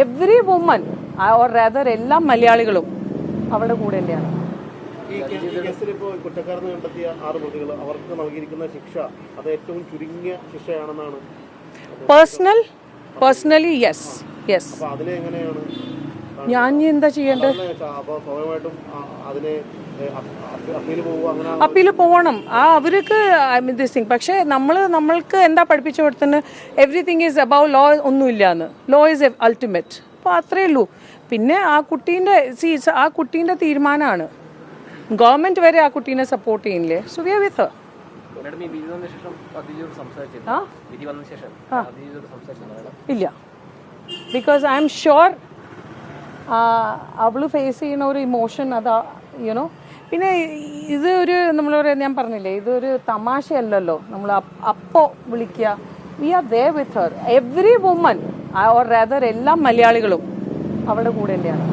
Every woman or rather എല്ലാ മലയാളികളും അവരുടെ കൂടെ തന്നെയാണ്. കുറ്റക്കാരെന്ന് കണ്ടെത്തിയ ആറ് പ്രതികൾ അവർക്ക് നൽകിയിരിക്കുന്ന ശിക്ഷ അത് ഏറ്റവും ചുരുങ്ങിയ ശിക്ഷയാണെന്നാണ് പേഴ്സണൽ പേഴ്സണലി യെസ് യെസ് ഞാൻ ഇനി എന്താ ചെയ്യേണ്ടത് അപ്പോൾ സ്വാഭാവികമായിട്ടും അതിനെ അപ്പീൽ പോവുക അങ്ങനെ അപ്പീൽ പോകണം ആ അവർക്ക് ദിസ് തിങ് പക്ഷേ നമ്മൾ നമ്മൾക്ക് എന്താ പഠിപ്പിച്ചു കൊടുത്തത് എവറിത്തിങ് ഈസ് അബൌ ലോ ഒന്നുമില്ല എന്ന് ലോ ഈസ് അൾട്ടിമേറ്റ് അപ്പോൾ അത്രയേ ഉള്ളൂ. പിന്നെ ആ കുട്ടീന്റെ സീസ് ആ കുട്ടീന്റെ തീരുമാനമാണ് ഗവൺമെന്റ് വരെ ആ കുട്ടീനെ സപ്പോർട്ട് ചെയ്യുന്നില്ലേ? സോ വി ആർ വിത്ത് ഇല്ല. ബിക്കോസ് ഐ എം ഷുവർ അവൾ ഫേസ് ചെയ്യുന്ന ഒരു ഇമോഷൻ അതാ യുനോ പിന്നെ ഇത് ഒരു നമ്മൾ ഞാൻ പറഞ്ഞില്ലേ ഇതൊരു തമാശയല്ലല്ലോ. നമ്മൾ അപ്പോൾ വിളിക്കുക. We are there with her every woman or rather എല്ലാ മലയാളികളും അവളുടെ കൂടെ തന്നെയാണ്